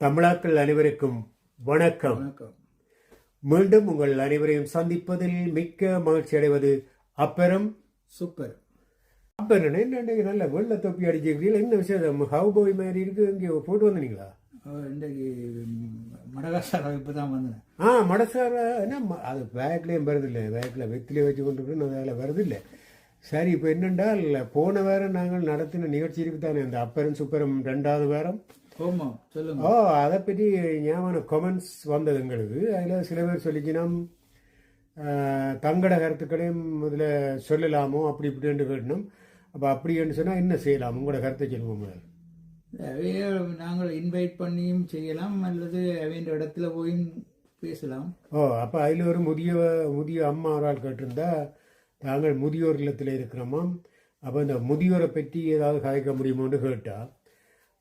தமிழாக்கள் அனைவருக்கும் வணக்கம். மீண்டும் உங்கள் அனைவரையும் சந்திப்பதில் மிக்க மகிழ்ச்சி அடைவது அப்பறம் சூப்பர். அப்பறம் என்ன நல்ல வெள்ள தொப்பி அடிச்சிருக்கீங்களா? என்ன விஷயம் ஹவு பாய் மாதிரி இருக்கு இங்கே போட்டு வந்தீங்களா இன்றைக்கு மடகாசாரா இப்போ தான் வந்தேன். ஆ மடசார என்ன அது பேக்லேயும் வருதில்லை. பேக்கில் வெத்திலே வச்சு கொண்டு போய் அதில் வருதில்லை. சரி இப்போ என்னென்றால் போன வாரம் நாங்கள் நடத்தின நிகழ்ச்சி இருக்கு தானே அந்த அப்பரம் சுப்பரம் ரெண்டாவது வாரம்? சொல்லுங்க ஓ அதை பற்றி ஞாபகம் கமெண்ட்ஸ் வந்தது எங்களுக்கு அதில் சில பேர் சொல்லிச்சுன்னா தங்கட கருத்துக்களையும் இதில் சொல்லலாமோ அப்படி இப்படின்னு கேட்டணும் அப்போ அப்படின்னு சொன்னால் என்ன செய்யலாம்? உங்களோட கருத்தை சொல்லுவோம் நாங்கள் இன்வைட் பண்ணியும் செய்யலாம் அல்லது அவையின் இடத்துல போயும் பேசலாம். ஓ அப்போ அதில் ஒரு முதிய முதிய அம்மா ஒரு ஆள் கேட்டிருந்தா நாங்கள் முதியோர் இல்லத்தில் இருக்கிறோமாம். அப்போ இந்த முதியோரை பற்றி ஏதாவது கதைக்க முடியுமோன்னு கேட்டா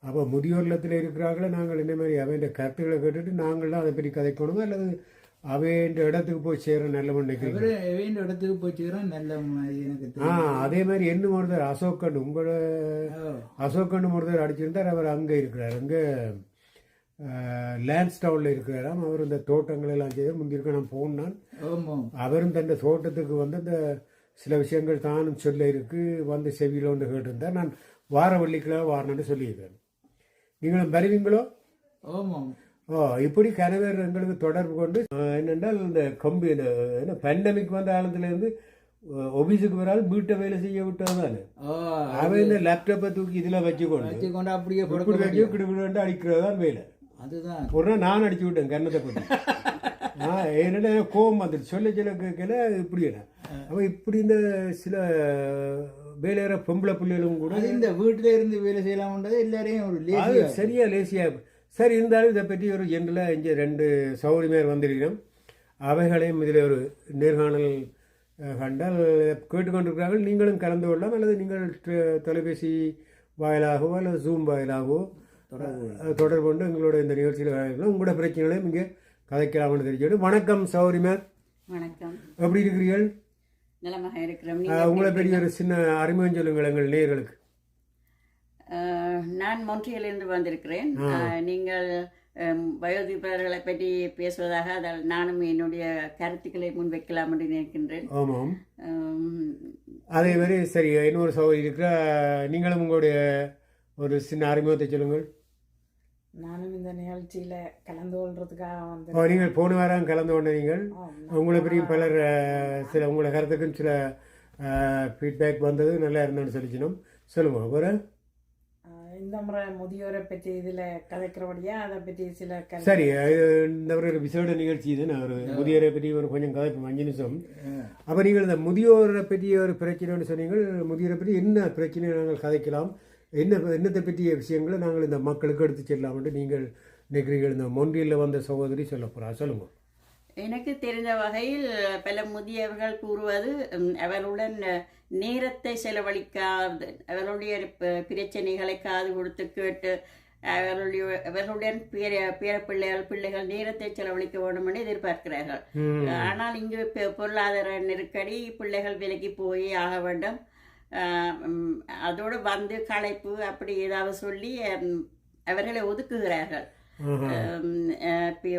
அப்போ முதியோர் இல்லத்தில் இருக்கிறாங்களே நாங்கள் என்ன மாதிரி அவன் கருத்துக்களை கேட்டுட்டு நாங்களாம் அதை பற்றி கதைக்கணுமா? அல்லது அவன் இடத்துக்கு போய் சேர நல்ல நினைக்கிறீங்க அவரு அவையின் இடத்துக்கு போய் செய்கிறோம் நல்ல எனக்கு ஆ அதே மாதிரி என்ன ஒருத்தர் அசோக்கன் உங்களோட அசோக்கன் ஒருத்தர் அடிச்சிருந்தார் அவர் அங்கே இருக்கிறார். அங்கே லேண்ட்ஸ் டவுனில் இருக்கிறாராம். அவர் இந்த தோட்டங்கள் எல்லாம் செய்து முந்திருக்க நான் போனான். அவரும் தன் தோட்டத்துக்கு வந்து இந்த சில விஷயங்கள் தானும் சொல்ல இருக்கு வந்து செவியில் வந்து கேட்டிருந்தார். நான் வார வெள்ளிக்கிழமை வாரணுன்னு சொல்லியிருக்கேன். நீங்களும் வருவீங்களோ ஆமாம். ஓ இப்படி கணவர் எங்களுக்கு தொடர்பு கொண்டு என்னென்றால் இந்த கம்பி இந்த என்ன பேண்டமிக் வந்த காலத்துலேருந்து ஆஃபீஸுக்கு வரால் வீட்டை வேலை செய்ய விட்டது தானே? அவன் இந்த லேப்டாப்பை தூக்கி இதில் வச்சுக்கொண்டு வச்சு கொண்டு அப்படியே இப்படி வச்சு கிடுக்கிட்டு அடிக்கிறது தான் வேலை. அதுதான். ஒரு நாள் நான் அடிச்சு விட்டேன் கன்னத்தை போட்டு ஆ என்னடா கோவம் வந்துட்டு சொல்ல சொல்ல கேட்கல இப்படி அவன் இப்படி இந்த சில வேலையிற பொம்பளை பிள்ளைகளும் கூட இந்த வீட்டில இருந்து வேலை செய்யலாம்ன்றது எல்லாரையும் ஒரு அது லேசியா சரியா லேசியா சரி இருந்தாலும் இதை பற்றி ஒரு ஜென்ரலாக இங்கே ரெண்டு சௌகரியமார் வந்திருக்கிறோம். அவைகளையும் இதில் ஒரு நேர்காணல் கண்டால் கேட்டுக்கொண்டிருக்கிறார்கள். நீங்களும் கலந்து கொள்ளலாம் அல்லது நீங்கள் தொலைபேசி வாயிலாகவோ அல்லது ஜூம் வாயிலாகவோ தொடர்பு கொண்டு எங்களோட இந்த நிகழ்ச்சியில். உங்களோட பிரச்சனைகளையும் இங்கே கதைக்கலாம்னு தெரிஞ்சுக்கிட்டு வணக்கம் சௌரிமார் வணக்கம். எப்படி இருக்கிறீர்கள்? நலமாக இருக்கிறோம். உங்களை பெரிய ஒரு சின்ன அறிமுகம் சொல்லுங்கள் எங்கள் நேயர்களுக்கு. அஹ், நான் மொன்றியலிருந்து வந்திருக்கிறேன். நீங்கள் வயோதிபர்களை பற்றி பேசுவதாக அதில் நானும் என்னுடைய கருத்துக்களை முன்வைக்கலாம் என்று நினைக்கின்றேன். ஆமாம். அதே மாதிரி சரி இன்னொரு சகோதரி இருக்கிற. நீங்களும் உங்களுடைய ஒரு சின்ன அறிமுகத்தை சொல்லுங்கள். நானும் இந்த நிகழ்ச்சியில கலந்து கொள்றதுக்காக வந்து நீங்கள் போன வாரம் கலந்து கொண்ட நீங்கள்? உங்களை பற்றி பலர் சில உங்களோட கருத்துக்கும் சில ஃபீட்பேக் வந்தது. நல்லா இருந்தேன்னு சொல்லிச்சினோம். சொல்லுங்க ஒரு இந்த முறை முதியோரை பற்றி இதுல கதைக்கிறபடியா அதை பற்றி சில சரி இந்த ஒரு விசேட நிகழ்ச்சி இது. நான் ஒரு முதியோரை பற்றி ஒரு கொஞ்சம் கதைப்போம் அஞ்சு நிமிஷம். அப்போ நீங்கள் இந்த முதியோரை பற்றி ஒரு பிரச்சனைன்னு சொன்னீங்கள். முதியோரை பற்றி என்ன பிரச்சனை நாங்கள் கதைக்கலாம். என்ன என்னத்தை பற்றிய விஷயங்களை நாங்கள் இந்த மக்களுக்கு எடுத்து செல்லலாம்னு நீங்கள் நினைக்கிறீர்கள்? இந்த மொன்றியில் வந்த சகோதரி சொல்ல போகிறா சொல்லுங்க. எனக்கு தெரிந்த வகையில் பல முதியவர்கள் கூறுவது அவர்களுடன் நேரத்தை செலவழிக்காது அவர்களுடைய பிரச்சனைகளை காது கொடுத்து கேட்டு அவர்களுடைய அவர்களுடன் பேர பேர பிள்ளைகள் பிள்ளைகள் நேரத்தை செலவழிக்க வேண்டும் என்று எதிர்பார்க்கிறார்கள். ஆனால் இங்கு பொருளாதார நெருக்கடி பிள்ளைகள் விலைக்கு போய் ஆக வேண்டும். அதோடு வந்து களைப்பு அப்படி ஏதாவது சொல்லி அவர்களை ஒதுக்குகிறார்கள்.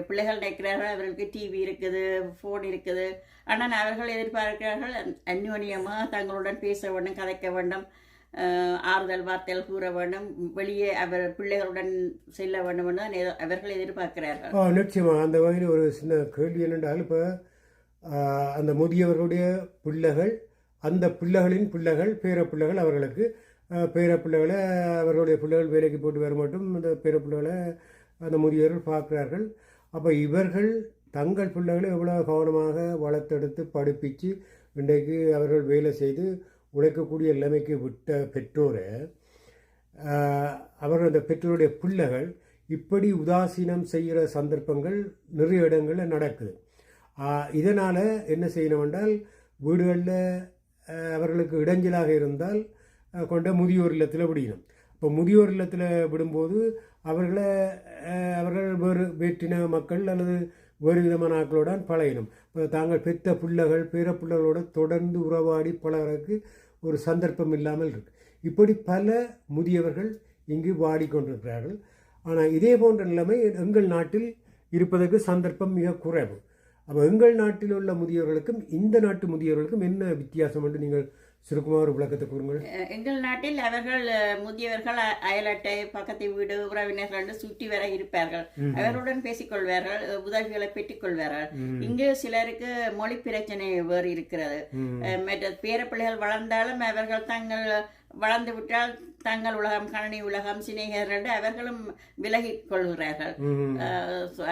பிள்ளைகள் நினைக்கிறார்கள் அவர்களுக்கு டிவி இருக்குது ஃபோன் இருக்குது. ஆனால் அவர்கள் எதிர்பார்க்கிறார்கள் அந்யோன்யமாக தங்களுடன் பேச வேண்டும் கதைக்க வேண்டும் ஆறுதல் வார்த்தைகள் கூற வேண்டும் வெளியே அவர் பிள்ளைகளுடன் செல்ல வேண்டும் என்று அவர்கள் எதிர்பார்க்கிறார்கள். நிச்சயமாக அந்த வகையில் ஒரு சின்ன கேள்வி என்னென்றால் இப்போ அந்த முதியவர்களுடைய பிள்ளைகள் அந்த பிள்ளைகளின் பிள்ளைகள் பேர பிள்ளைகள் அவர்களுக்கு பேர பிள்ளைகளை அவர்களுடைய பிள்ளைகள் வேலைக்கு போட்டு வர மட்டும் அந்த பேர பிள்ளைகளை அந்த முதியவர்கள் பார்க்கிறார்கள். அப்போ இவர்கள் தங்கள் பிள்ளைகளை எவ்வளோ கவனமாக வளர்த்தெடுத்து படிப்பிச்சு இன்றைக்கு அவர்கள் வேலை செய்து உழைக்கக்கூடிய நிலைமைக்கு விட்ட பெற்றோரை அவர்கள் அந்த பெற்றோருடைய பிள்ளைகள் இப்படி உதாசீனம் செய்கிற சந்தர்ப்பங்கள் நிறைய இடங்களில் நடக்குது. இதனால் என்ன செய்யணும் என்றால் வீடுகளில் அவர்களுக்கு இடைஞ்சலாக இருந்தால் கொண்ட முதியோர் இல்லத்தில் விடணும். இப்போ முதியோர் இல்லத்தில் விடும்போது அவர்களை அவர்கள் வேறு வேற்றின மக்கள் அல்லது வேறு விதமான ஆக்களுடன் பழகினும் இப்போ தாங்கள் பெற்ற பிள்ளைகள் பேர பிள்ளைகளோட தொடர்ந்து உறவாடி பழகிறதுக்கு ஒரு சந்தர்ப்பம் இல்லாமல் இருக்கு. இப்படி பல முதியவர்கள் இங்கு வாடிக்கொண்டிருக்கிறார்கள். ஆனால் இதே போன்ற நிலைமை எங்கள் நாட்டில் இருப்பதற்கு சந்தர்ப்பம் மிக குறைவு. அப்போ எங்கள் நாட்டில் உள்ள முதியோர்களுக்கும் இந்த நாட்டு முதியோர்களுக்கும் என்ன வித்தியாசம் என்று நீங்கள் சுருக்கமாக ஒரு விளக்கத்தை கூறுங்கள். எங்கள் நாட்டில் அவர்கள் முதியவர்கள் அயலட்டை பக்கத்து வீடு உறவினர்கள் என்று சுற்றி வர இருப்பார்கள். அவர்களுடன் பேசிக்கொள்வார்கள் உதவிகளை பெற்றுக்கொள்வார்கள். இங்கு சிலருக்கு மொழி பிரச்சனை வேறு இருக்கிறது. மற்ற பேரப்பிள்ளைகள் வளர்ந்தாலும் அவர்கள் தங்கள் வளர்ந்து விட்டால் தங்கள் உலகம் கணனி உலகம் சிநேகர்கள் என்று அவர்களும் விலகிக் கொள்கிறார்கள்.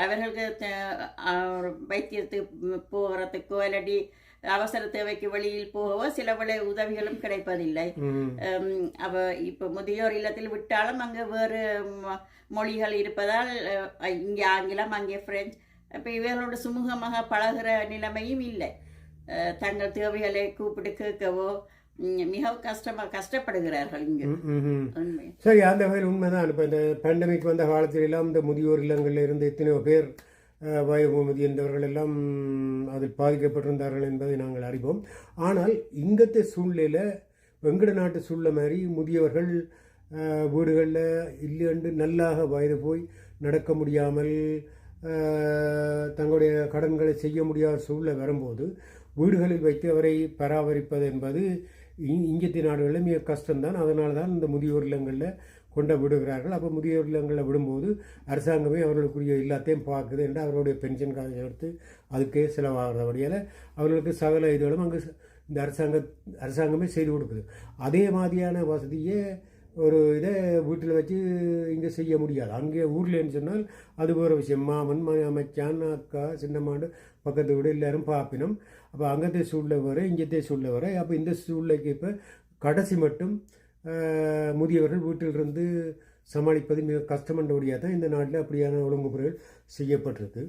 அவர்களுக்கு வைத்தியத்துக்கு போகிறதுக்கோ இல்லாட்டி அவசர தேவைக்கு வெளியில் போகவோ சில வேளை உதவிகளும் கிடைப்பதில்லை. அவ இப்போ முதியோர் இல்லத்தில் விட்டாலும் அங்கே வேறு மொழிகள் இருப்பதால் இங்கே ஆங்கிலம் அங்கே பிரெஞ்சு அப்போ இவர்களோட சுமூகமாக பழகுற நிலைமையும் இல்லை. தங்கள் தேவைகளை கூப்பிட்டு கேட்கவோ மிகவும் கஷ்டப்படுகிறார்கள் இங்கு. சரி அந்த வகையில் உண்மைதான். இப்போ இந்த பேண்டமிக் வந்த காலத்தில் எல்லாம் இந்த முதியோர் இல்லங்களில் இருந்து எத்தனையோ பேர் அஹ், வயது முதிர்ந்தவர்கள் எல்லாம் அதில் பாதிக்கப்பட்டிருந்தார்கள் என்பதை நாங்கள் அறிவோம். ஆனால் இங்கத்த சூழ்நிலையில் வெங்கட நாட்டு சூழ்நிலை மாதிரி முதியவர்கள் வீடுகளில் இல்லையென்று நல்லாக வயது போய் நடக்க முடியாமல் தங்களுடைய கடன்களை செய்ய முடியாத சூழ்நிலை வரும்போது வீடுகளில் வைத்து அவரை பராமரிப்பது என்பது இங்கத்திய நாடுகளில் மிக கஷ்டம்தான். அதனால தான் இந்த முதியோர் இல்லங்களில் கொண்டு விடுகிறார்கள். அப்போ முதியோர் இல்லங்களில் விடும்போது அரசாங்கமே அவர்களுக்குரிய எல்லாத்தையும் பார்க்குது என்று அவர்களுடைய பென்ஷன் காசை எடுத்து அதுக்கே செலவாகிறபடியால் அவர்களுக்கு சகல இதுகளும் அங்கே இந்த அரசாங்க அரசாங்கமே செய்து கொடுக்குது. அதே மாதிரியான வசதியை ஒரு இதை வீட்டில் வச்சு இங்கே செய்ய முடியாது. அங்கே ஊர்லேன்னு சொன்னால் அது ஒரு விஷயம். மாமன் ம- அக்கா சின்னம்மாண்டு பக்கத்து வீடு எல்லாரும் பாப்பினம். அப்போ அங்கே அங்கத்தை சூழ்நிலை வர இங்கத்தை சூழ்நிலை வர அப்போ இந்த சூழ்நிலைக்கு இப்போ கடைசி மட்டும் முதியவர்கள் வீட்டிலிருந்து சமாளிப்பது மிக கஷ்டமன்றபடியாக தான் இந்த நாட்டில் அப்படியான ஒழுங்குமுறைகள் செய்யப்பட்டிருக்கு.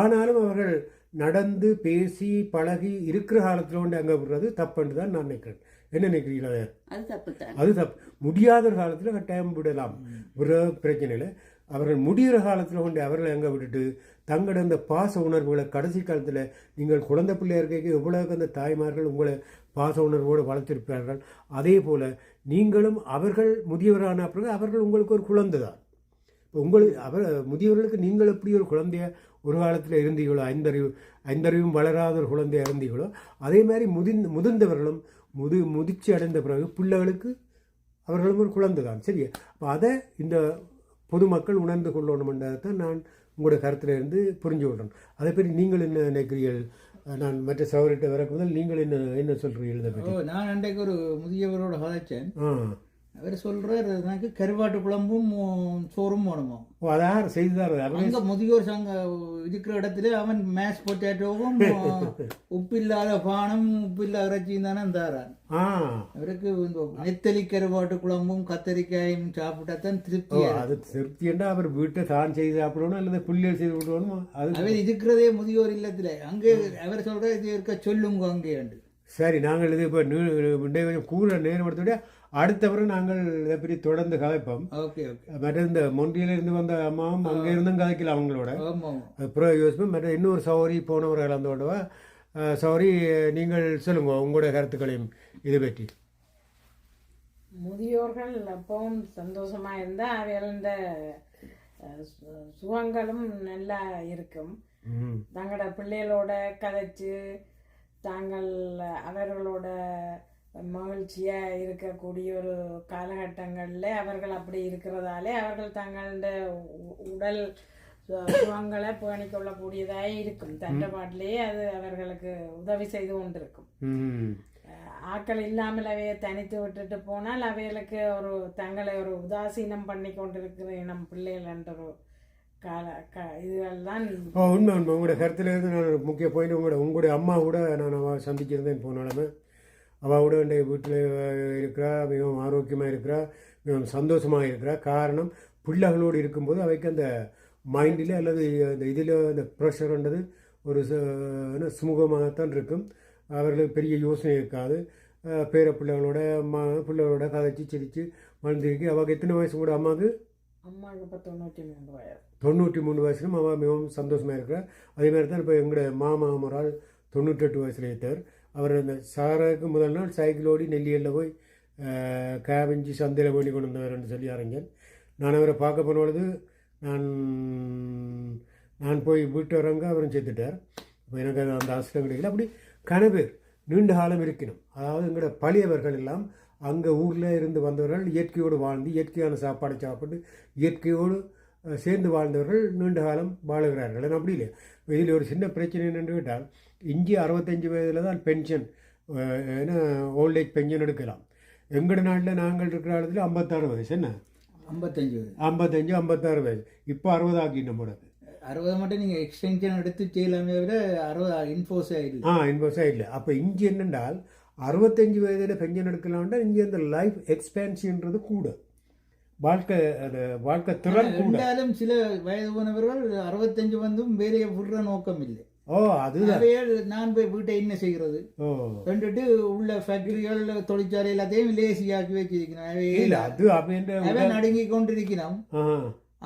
ஆனாலும் அவர்கள் நடந்து பேசி பழகி இருக்கிற காலத்தில் கொண்டு அங்கே விடுறது தப்புன்னு தான் நான் நினைக்கிறேன். என்ன நினைக்கிறீங்களா அது தப்பு. முடியாத காலத்தில் டைம் விடலாம். விடுற பிரச்சனையில். அவர்கள் முடிகிற காலத்தில் கொண்டு அவர்களை எங்கே விட்டுட்டு தங்களோட அந்த பாச உணர்வுகளை கடைசி காலத்தில் நீங்கள் குழந்தை பிள்ளையாக இருக்க எவ்வளவுக்கு அந்த தாய்மார்கள் உங்களை பாச உணர்வோடு வளர்த்திருப்பார்கள்? அதே போல் நீங்களும் அவர்கள் முதியவரான பிறகு அவர்கள் உங்களுக்கு ஒரு குழந்தை தான். இப்போ உங்களுக்கு அவர் முதியவர்களுக்கு நீங்கள் எப்படி ஒரு குழந்தைய ஒரு காலத்தில் இருந்தீங்களோ ஐந்தறிவு ஐந்தறிவும் வளராத ஒரு குழந்தையா இருந்தீங்களோ அதே மாதிரி முதிர்ந்த முதிர்ந்தவர்களும் முது முதிர்ச்சி அடைந்த பிறகு பிள்ளைகளுக்கு அவர்களும் ஒரு குழந்தை தான் சரியா? அப்போ அதை இந்த பொதுமக்கள் உணர்ந்து கொள்ளணுமென்றதை தான் நான் உங்களோட கருத்தில் இருந்து புரிஞ்சு கொள்கிறேன் அதை பற்றி நீங்கள் என்ன நினைக்கிறீர்கள்? நான் மற்ற சகோதரிட்ட வரக்கு முதல் நீங்கள் என்ன என்ன சொல்கிறீர்கள் நான் அன்றைக்கு ஒரு முதியவரோட கதைச்சேன் அவர் சொல்றாரு எனக்கு கருவாட்டு குழம்பும் சோறும் வேணுமோ? அதான் செய்துதான் அவரே அங்க முதியோர் சங்க இருக்கிற இடத்துல அவன் மேஷ் பொட்டேட்டோவும் உப்பில்லாத பானம் உப்பில்லாத இறைச்சியும் தானே தாரான் அவருக்கு இந்த நெத்தலி கருவாட்டு குழம்பும் கத்தரிக்காயும் சாப்பிட்டா தான் இருக்கு. அது திருப்திண்டா அவர் வீட்டை தான் செய்து சாப்பிடணும் அல்லது பிள்ளைகள் செய்து விடணும் அது அவர் இருக்கிறதே முதியோர் இல்லத்துல. அங்கே அவர் சொல்ற இது இருக்க சொல்லுங்க அங்கே சரி நாங்கள் இது இப்போ கொஞ்சம் கூட நேரம் எடுத்துவிட அடுத்தவரை நாங்கள் இதை பற்றி தொடர்ந்து கதைப்போம். Okay okay. மற்ற இந்த மொண்டியில இருந்து வந்த அம்மாவும் அங்கே இருந்தும் கதைக்கலாம் அவங்களோட. அப்புறம் யோசிப்போம். மற்ற இன்னொரு சௌரி போனவர்கள் கலந்தோடவா சௌரி நீங்கள் சொல்லுங்க உங்களோட கருத்துக்களையும் இது பற்றி. முதியோர்கள் எப்பவும் சந்தோஷமா இருந்தா அவைகள சுகங்களும் நல்லா இருக்கும். தங்களோட பிள்ளைகளோட கதைச்சு தாங்கள் அவர்களோட மகிழ்ச்சியா இருக்கக்கூடிய ஒரு காலகட்டங்கள்ல அவர்கள் அப்படி இருக்கிறதாலே அவர்கள் தங்களோட உடல் சுகங்களை பேணிக் கொள்ளக்கூடியதாக இருக்கும். தண்ட பாட்டிலேயே அது அவர்களுக்கு உதவி செய்து கொண்டிருக்கும். ஆட்கள் இல்லாமல் அவையை தனித்து விட்டுட்டு போனால் அவைகளுக்கு ஒரு தங்களை ஒரு உதாசீனம் பண்ணி கொண்டிருக்கிற நம் பிள்ளைகள் என்ற ஒரு கால க ஓ உண்மை உண்மை. உங்களோட கருத்தில் இருந்து நான் முக்கிய பாயிண்ட் உங்களோட உங்களுடைய அம்மா கூட நான் சந்திச்சிருந்தேன் போனாலுமே அவள் கூட என்னுடைய வீட்டில் இருக்கிறா மிகவும் ஆரோக்கியமாக இருக்கிறா மிகவும் சந்தோஷமாக இருக்கிறா. காரணம் பிள்ளைகளோடு இருக்கும்போது அவைக்கு அந்த மைண்டில் அல்லது அந்த இதில் அந்த ப்ரெஷர்ன்றது ஒரு சுமூகமாகத்தான் இருக்கும். அவர்களுக்கு பெரிய யோசனை இருக்காது. பேர பிள்ளைகளோட அம்மா பிள்ளைகளோட கதைச்சி சிரித்து வளர்ந்துருக்கு அவளுக்கு எத்தனை வயசு கூட அம்மாவுக்கு? அம்மாவுக்கு இப்போ தொண்ணூற்றி மூணு வயது தொண்ணூற்றி மூணு வயசுலும் அவள் மிகவும் சந்தோஷமாக இருக்கிறார் அதே மாதிரி தான் இப்போ எங்களுடைய மாமா ஆள் தொண்ணூற்றெட்டு வயசுல இருக்கார் அவர் அந்த சாராக்கு முதல் நாள் சைக்கிள் ஓடி நெல்லியில் போய் கேபஞ்சி சந்தையில் பண்ணி கொண்டு வந்தவர்னு சொல்லி அறிஞர். நான் அவரை பார்க்க போன பொழுது நான் நான் போய் வீட்டு வரங்க அவரும் செத்துட்டார். இப்போ எனக்கு அந்த அவசரம் கிடைக்கல. அப்படி கனவு நீண்ட காலம் இருக்கணும். அதாவது எங்களோட பழையவர்கள் எல்லாம் அங்கே ஊரில் இருந்து வந்தவர்கள் இயற்கையோடு வாழ்ந்து இயற்கையான சாப்பாடு சாப்பிட்டு இயற்கையோடு சேர்ந்து வாழ்ந்தவர்கள் நீண்ட காலம் வாழுகிறார்கள். அப்படி இல்லை இதில் ஒரு சின்ன பிரச்சனை என்னென்று கேட்டால் இங்கே அறுபத்தஞ்சு வயதில் தான் பென்ஷன் ஏன்னா ஓல்டேஜ் பென்ஷன் எடுக்கலாம். எங்களோட நாட்டில் நாங்கள் இருக்கிற காலத்தில் ஐம்பத்தாறு வயசு என்ன? ஐம்பத்தஞ்சு ஐம்பத்தஞ்சு ஐம்பத்தாறு வயசு. இப்போ அறுபது ஆக்கிட்டோம் போல அறுபது மட்டும் நீங்கள் எக்ஸ்டென்ஷன் எடுத்து செய்யலாமே விட அறுபது இன்ஃபோஸ் ஆயிடுது ஆ இன்வெஸ்டாக இல்லை அப்போ இங்கே என்னென்றால் அறுபத்தஞ்சு வயதில் பென்ஷன் எடுக்கலாம்னா இங்கே இந்த லைஃப் எக்ஸ்பேன்ஷன்ன்றது கூட. வாழ்க்கை அது வாழ்க்கை திறன் இருந்தாலும் சில வயது போனவர்கள் அறுபத்தஞ்சு வந்தும் வேலையை விடுற நோக்கம் இல்லை ஓ அவையால் நான் போய் வீட்டை என்ன செய்கிறது? ரெண்டுட்டு உள்ள ஃபேக்டரிகள் தொழிற்சாலை எல்லாத்தையும் லேசியாக்கி வச்சிருக்கிறான். அது அப்படின்ற நடுங்கி கொண்டிருக்கிறான்.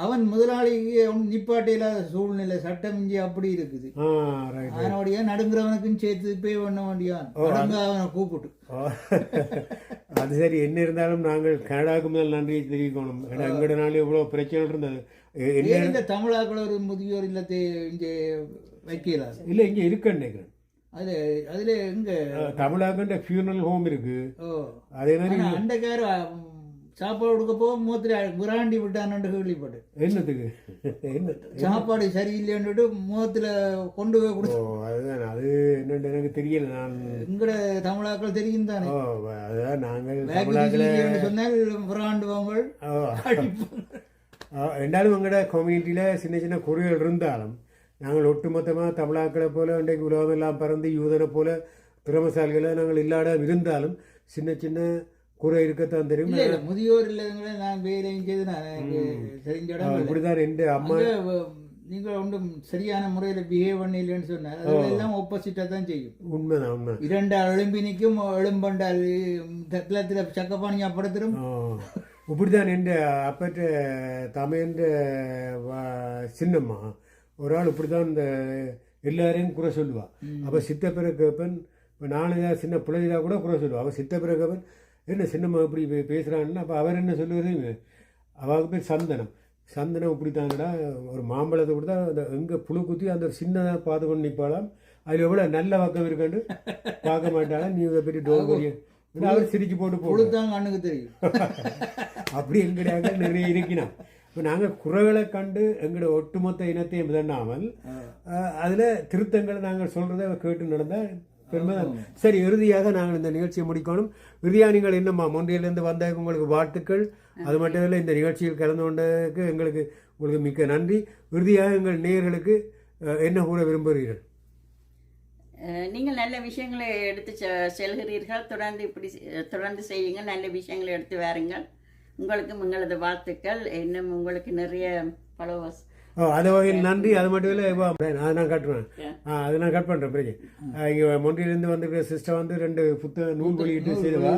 அவன் முதலாளிக்கு அவன் நிப்பாட்ட இல்லாத சூழ்நிலை சட்டம் இங்கே அப்படி இருக்குது. அதனுடைய நடுங்குறவனுக்கும் சேர்த்து பே பண்ண வேண்டியான் அவனை கூப்பிட்டு. அது சரி என்ன இருந்தாலும் நாங்கள் கனடாவுக்கு முதல் நன்றி தெரிவிக்கணும். ஏன்னா எங்களோட நாள் இவ்வளோ பிரச்சனை இருந்தது. என்ன தமிழாக்கள் ஒரு முதியோர் இல்லத்தை இங்கே வைக்கிறார் இல்லை இங்கே இருக்குன்னு நினைக்கிறேன். அது அதுல எங்க? தமிழாக்குன்ற ஃபியூனல் ஹோம் இருக்கு. ஓ. அதே மாதிரி அண்டைக்கார சாப்பாடு கொடுக்க போக மூத்திர விராண்டி விட்டான்னு கேள்விப்பட்டேன். என்னத்துக்கு? என்ன? சாப்பாடு சரியில்லைன்னுட்டு முகத்துல கொண்டு போய் கொடுத்து அதுதான். அது என்னன்னு எனக்கு தெரியல. நான் எங்கட தமிழாக்கள் தெரியும் தானே? அதுதான். நாங்கள் சரியில்லைன்னு சொன்னால் விராண்டுவாங்க ஓ. ஆ, ரெண்டாலும் எங்களோட கம்யூனிட்டியில் சின்ன சின்ன குறைகள் இருந்தாலும் நாங்கள் ஒட்டுமொத்தமாக தமிழாக்களை போல இன்றைக்கு உலகமெல்லாம் பறந்து யூதனை போல திறமசாலிகளை நாங்கள் இல்லாத இருந்தாலும் சின்ன சின்ன குறை இருக்கத்தான் தெரியும். இல்ல முதியோர் இல்லைங்களே நான் வேலையும் செய்து நான் எனக்கு தெரிஞ்ச இடம். இப்படிதான் எந்த அம்மா அங்க வ- நீங்க ஒன்றும் சரியான முறையில் பிஹேவ் பண்ணலன்னு சொன்னார் அதுல எல்லாம் ஆப்போசிட்டா தான் செய்யும். உண்மைதான் உண்மை இரண்டால் எழும்பி நிற்கும் எழும்பண்டால் தத்திலத்தில் சக்கப்பானியா படுத்துரும். இப்படிதான் எந்த அப்பற்ற தமையன்ற சின்னம்மா ஒரு ஆள் இப்படிதான் இந்த எல்லாரையும் குறை சொல்லுவா. அப்போ சித்தப்பிற கேப்பன் இப்போ நானும் சின்ன பிள்ளைதா கூட குறை சொல்லுவா. அவள் சித்தப்பிற கேப்பன் என்ன சின்னம்மா இப்படி பே- பேசுறான்னு அப்போ அவர் என்ன சொல்லுவது அவளுக்கு பேர் சந்தனம். சந்தனம் இப்படி தானடா ஒரு மாம்பழத்தை கொடுத்தா அந்த எங்கே புழு குத்தி அந்த சின்னதாக பார்த்து கொண்டு நிற்பாளாம் அதில் எவ்வளோ நல்ல பக்கம் இருக்கான்னு பார்க்க மாட்டாளா? நீ இதை பற்றி டோக்கரிய அவர் சிரிச்சு போட்டு போடுவோம் பொழுதுதான் கண்ணுக்கு தெரியும். அப்படி எங்கடையாக நிறைய இருக்கிறோம் இப்போ நாங்கள் குறைகளை கண்டு எங்களோட ஒட்டுமொத்த இனத்தையும் மிதண்டாமல் அதில் திருத்தங்களை நாங்கள் சொல்கிறத கேட்டு நடந்தால் பெருமை சரி இறுதியாக நாங்கள் இந்த நிகழ்ச்சியை முடிக்கணும். இறுதியா நீங்கள் என்னம்மா மொன்றியிலேருந்து வந்த உங்களுக்கு வாழ்த்துக்கள். அது மட்டும் இல்லை இந்த நிகழ்ச்சியில் கலந்து கொண்டதுக்கு எங்களுக்கு உங்களுக்கு மிக்க நன்றி. இறுதியாக எங்கள் நேயர்களுக்கு என்ன கூற விரும்புகிறீர்கள்? நீங்கள் நல்ல விஷயங்களை எடுத்து செ- செல்கிறீர்கள். தொடர்ந்து இப்படி தொடர்ந்து செய்யுங்கள். நல்ல விஷயங்களை எடுத்து வாருங்கள். உங்களுக்கும் எங்களது வாழ்த்துக்கள். இன்னும் உங்களுக்கு நிறைய ஃபாலோவர்ஸ் ஓ அது வகையில் நன்றி. அது மட்டும் இல்லை இப்போ அதை நான் கட்டுறேன் ஆ அதை நான் கட் பண்ணுறேன் பிறகு. இங்கே மொன்றியிலேருந்து வந்திருக்கிற சிஸ்டர் வந்து ரெண்டு புத்தகம் நூல் வெளியிட்டு செய்தவா.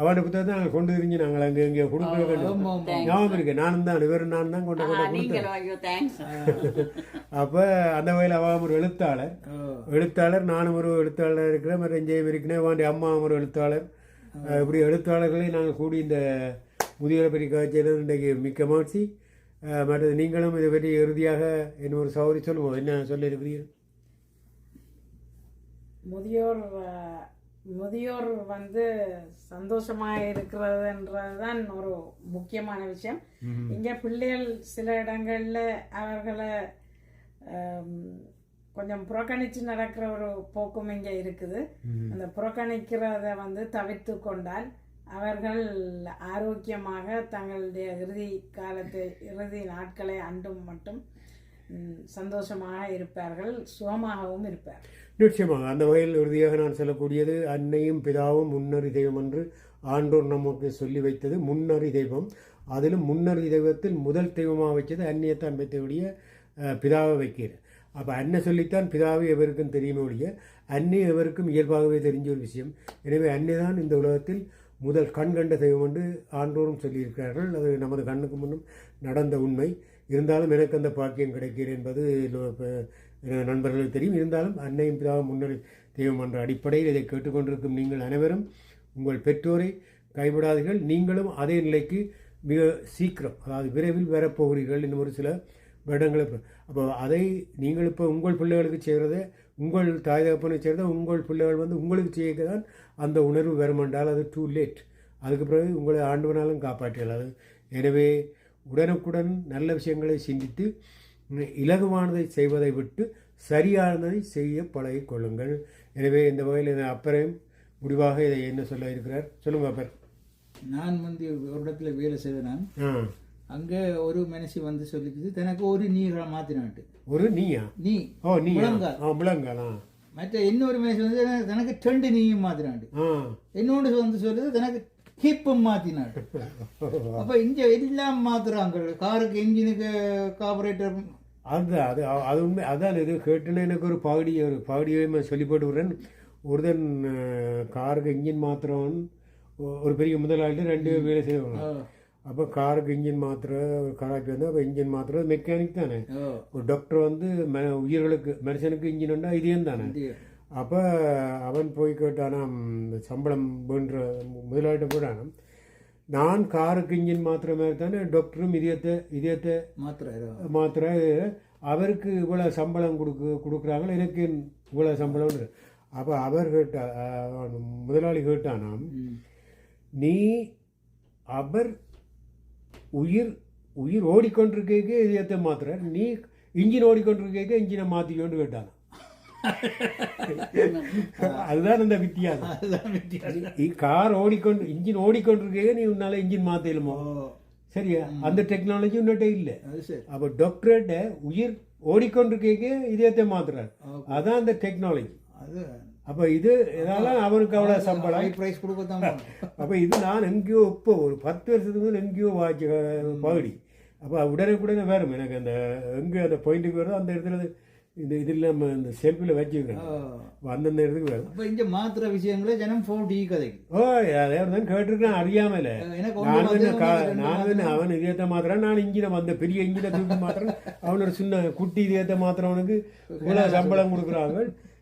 அவன் புத்தகத்தை நாங்கள் கொண்டு தெரிஞ்சு நாங்கள் அங்கே இங்கே கொடுக்க வேண்டும். ஞாபகம் இருக்கு. நானும் தான் இவர் நான் தான் கொண்டு கொண்டு கொடுத்தேன். அப்போ அந்த வகையில் அவன் ஒரு எழுத்தாளர். எழுத்தாளர் நானும் ஒரு எழுத்தாளர் இருக்கிறேன் மற்ற இஞ்சையும் இருக்கிறேன் வாண்டி அம்மா ஒரு எழுத்தாளர். இப்படி எழுத்தாளர்களை நாங்கள் கூடி இந்த முதியோரை பற்றி காய்ச்சல் இன்றைக்கு மிக்க அஹ் மற்றது நீங்களும் இதை பற்றி இறுதியாக என்ன ஒரு சௌரி சொல்லுவோம் என்ன சொல்ல இருக்கிறீர்கள் முதியோர் முதியோர் வந்து சந்தோஷமாக இருக்கிறதுன்றது தான் ஒரு முக்கியமான விஷயம். இங்கே பிள்ளைகள் சில இடங்கள்ல அவர்களை கொஞ்சம் புறக்கணித்து நடக்கிற ஒரு போக்கும் இங்கே இருக்குது. அந்த புறக்கணிக்கிறத வந்து தவிர்த்து கொண்டால் அவர்கள் ஆரோக்கியமாக தங்களுடைய இறுதி காலத்தை இறுதி நாட்களை அண்டும் மட்டும் சந்தோஷமாக இருப்பார்கள் சுகமாகவும் இருப்பார்கள் நிச்சயமாக அந்த வகையில் உறுதியாக நான் சொல்லக்கூடியது அன்னையும் பிதாவும் முன்னறி தெய்வம் என்று ஆண்டோர் நமக்கு சொல்லி வைத்தது முன்னறி தெய்வம். அதிலும் முன்னறி தெய்வத்தில் முதல் தெய்வமாக வச்சது அன்னியத்தான் வைத்தவுடைய பிதாவை வைக்கிறது. அப்போ அன்னை சொல்லித்தான் பிதாவை எவருக்கும் தெரியுமே ஒழிய அன்னை எவருக்கும் இயல்பாகவே தெரிஞ்ச ஒரு விஷயம். எனவே அன்னை தான் இந்த உலகத்தில் முதல் கண் கண்ட தெய்வம் என்று ஆண்டோரும் சொல்லியிருக்கிறார்கள். அது நமது கண்ணுக்கு முன்னும் நடந்த உண்மை. இருந்தாலும் எனக்கு அந்த பாக்கியம் கிடைக்கிறது என்பது நண்பர்களுக்கு தெரியும். இருந்தாலும் அன்னையும் பிதாவும் முன்னணி தெய்வம் என்ற அடிப்படையில் இதை கேட்டுக்கொண்டிருக்கும் நீங்கள் அனைவரும் உங்கள் பெற்றோரை கைவிடாதீர்கள். நீங்களும் அதே நிலைக்கு மிக சீக்கிரம் அதாவது விரைவில் வரப்போகிறீர்கள். இன்னும் ஒரு சில வருடங்களை அப்போ அதை நீங்கள் இப்போ உங்கள் பிள்ளைகளுக்கு செய்கிறத உங்கள் தாய் தகப்பனுக்கு செய்கிறத உங்கள் பிள்ளைகள் வந்து உங்களுக்கு செய்ய தான் அந்த உணர்வு வருமென்றால் அது டூ லேட் அதுக்கு பிறகு உங்களை ஆண்டவனாலும் காப்பாற்றலாது எனவே உடனுக்குடன் நல்ல விஷயங்களை சிந்தித்து இலகுவானதை செய்வதை விட்டு சரியானதை செய்ய பழகிக் கொள்ளுங்கள் எனவே இந்த வகையில் அப்பரையும் முடிவாக இதை என்ன சொல்ல இருக்கிறார்? சொல்லுங்க அப்பர். நான் வந்து ஒரு இடத்துல வேலை செய்த நான். அங்கே ஒரு மனுஷி வந்து சொல்லிக்குது தனக்கு ஒரு நீரை மாத்தினான்ட்டு. ஒரு நீயா? நீ. ஓ நீ முழங்கால். மற்ற இன்னொரு மனுஷன் வந்து தனக்கு ரெண்டு நீயும் மாத்தினாண்டு ஆ. என்னோட வந்து சொல்லுது தனக்கு ஹிப்பும் மாத்தினாடு அப்ப இங்க எல்லாம் மாத்துறாங்க. காருக்கு இன்ஜினுக்கு கார்பரேட்டர். அது அது அது உண்மை. அதான் இது. கேட்டுன்னு எனக்கு ஒரு பகுடி ஒரு பகுடியை சொல்லி போட்டு விடுறேன். ஒருத்தன் அஹ், காருக்கு இன்ஜின் மாத்திரவன் ஒ- ஒரு பெரிய முதலாளிட்டு ரெண்டு வேலை செய்வாங்க அப்போ காருக்கு இன்ஜின் மாத்திர ஒரு கராட்டி வந்து அப்போ இன்ஜின் மாத்திர மெக்கானிக் தானே. ஒரு டாக்டர் வந்து ம உயிர்களுக்கு மனுஷனுக்கு இன்ஜின் உண்டா இதயம் தானே. அப்போ அவன் போய் கேட்டானாம் சம்பளம் வேண்ட முதலாளிட்ட போட்டானாம் நான் காருக்கு இன்ஜின் மாத்திர மாதிரி தானே டாக்டரும் இதயத்தை இதயத்தை மாத்திரம் மாத்திர அவருக்கு இவ்வளோ சம்பளம் கொடுக்கு கொடுக்குறாங்களோ எனக்கு இவ்வளோ சம்பளம்னு அப்போ அவர் கேட்டா முதலாளி கேட்டானாம் நீ அவர் உயிர் உயிர் ஓடிக்கொண்டிருக்க இதயத்தை மாத்திர நீ இன்ஜின் ஓடிக்கொண்டிருக்க இன்ஜினை மாற்றிக்கொண்டு கேட்டான் அதுதான் அந்த வித்தியாசம். அதுதான் வித்தியாசம். கார் ஓடிக்கொண்டு இன்ஜின் ஓடிக்கொண்டிருக்க நீ உன்னால இன்ஜின் மாற்றலுமோ சரியா? அந்த டெக்னாலஜி உன்னிட்ட இல்லை. அது சரி. அப்போ டாக்டர்கிட்ட உயிர் ஓடிக்கொண்டிருக்க இதயத்தை மாத்துறாரு. அதான் அந்த டெக்னாலஜி அது அப்போ இது இதெல்லாம் அவனுக்கு அவ்வளோ சம்பளம். ஹை பிரைஸ் கொடுக்கத்தான். அப்போ இது நான் எங்கேயோ இப்போ ஒரு பத்து வருஷத்துக்கு முதல்ல எங்கேயோ வாட்சி பகுடி அப்போ உடனே வரும் எனக்கு அந்த எங்கே அந்த பாயிண்ட்டுக்கு வருதோ அந்த இடத்துல இந்த இது இல்லாமல் இந்த செல்ஃபில் வச்சுக்கிறேன் அந்தந்த இடத்துக்கு வரும் அப்ப இங்க மாத்திர விஷயங்களே ஜனம் ஃபோர் டி கதைக்கு. ஓ அதே தான் கேட்டிருக்கேன் அறியாமல. நான் வந்து கா- நான் வந்து அவன் இதயத்தை மாத்திரம் நான் இன்ஜினை வந்த பெரிய இன்ஜினை தூக்கி மாத்திரம் அவனோட சின்ன குட்டி இதயத்தை மாத்திரவனுக்கு இவ்வளவு சம்பளம் கொடுக்குறாங்க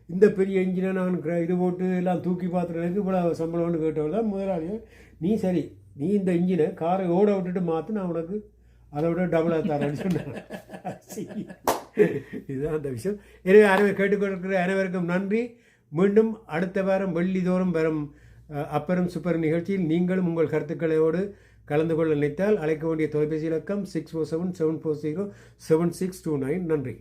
இந்த பெரிய இன்ஜினை நான் கிர- இது போட்டு எல்லாம் தூக்கி பாத்திரனுக்கு இவ்வளோ சம்பளம்னு கேட்டவர் தான் முதலாளி நீ சரி நீ இந்த இன்ஜினை காரை ஓட விட்டுட்டு மாற்றி நான் உனக்கு அதை விட டபுளாக தரேன்னு சொன்னேன் இதுதான் அந்த விஷயம். எனவே அனைவரும் கேட்டுக்கொண்டிருக்கிற அனைவருக்கும் நன்றி. மீண்டும் அடுத்த வாரம் வெள்ளிதோறும் வரும் அப்பரும் சூப்பர் நிகழ்ச்சியில் நீங்களும் உங்கள் கருத்துக்களோடு கலந்து கொள்ள நினைத்தால் அழைக்க வேண்டிய தொலைபேசி இலக்கம் six four seven seven four zero seven six two nine நன்றி.